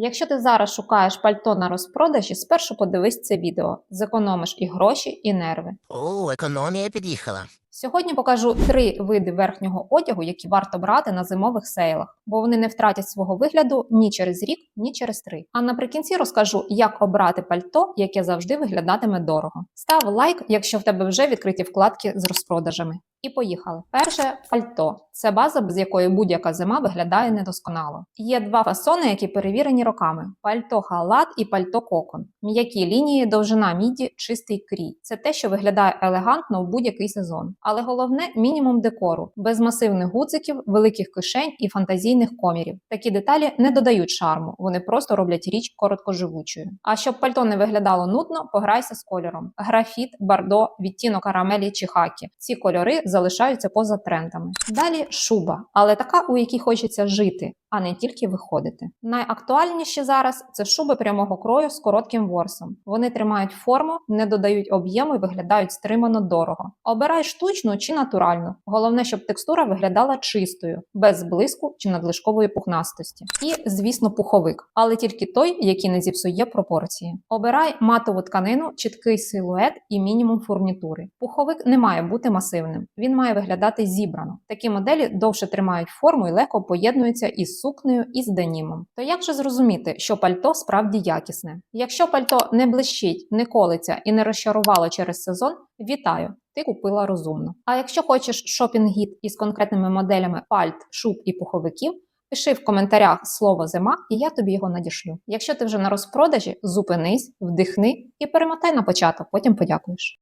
Якщо ти зараз шукаєш пальто на розпродажі, спершу подивись це відео. Зекономиш і гроші, і нерви. О, економія під'їхала. Сьогодні покажу три види верхнього одягу, які варто брати на зимових сейлах, бо вони не втратять свого вигляду ні через рік, ні через три. А наприкінці розкажу, як обрати пальто, яке завжди виглядатиме дорого. Став лайк, якщо в тебе вже відкриті вкладки з розпродажами. І поїхали. Перше пальто це база, без якої будь-яка зима виглядає недосконало. Є два фасони, які перевірені роками: пальто халат і пальто кокон. М'які лінії, довжина міді, чистий крій. Це те, що виглядає елегантно в будь-який сезон. Але головне мінімум декору, без масивних гудзиків, великих кишень і фантазійних комірів. Такі деталі не додають шарму, вони просто роблять річ короткоживучою. А щоб пальто не виглядало нудно, пограйся з кольором: графіт, бардо, відтінок карамелі чи хакі. Ці кольори залишаються поза трендами. Далі шуба, але така, у якій хочеться жити, а не тільки виходити. Найактуальніші зараз це шуби прямого крою з коротким ворсом. Вони тримають форму, не додають об'єму і виглядають стримано дорого. Обирай штучну чи натуральну. Головне, щоб текстура виглядала чистою, без блиску чи надлишкової пухнастості. І, звісно, пуховик, але тільки той, який не зіпсує пропорції. Обирай матову тканину, чіткий силует і мінімум фурнітури. Пуховик не має бути масивним, він має виглядати зібрано. Такі моделі довше тримають форму і легко поєднуються із сукнею і з денімом. То як же зрозуміти, що пальто справді якісне? Якщо пальто не блищить, не колиться і не розчарувало через сезон, вітаю! Ти купила розумно. А якщо хочеш шопінг-гід із конкретними моделями пальт, шуб і пуховиків, пиши в коментарях слово зима, і я тобі його надішлю. Якщо ти вже на розпродажі, зупинись, вдихни і перемотай на початок, потім подякуєш.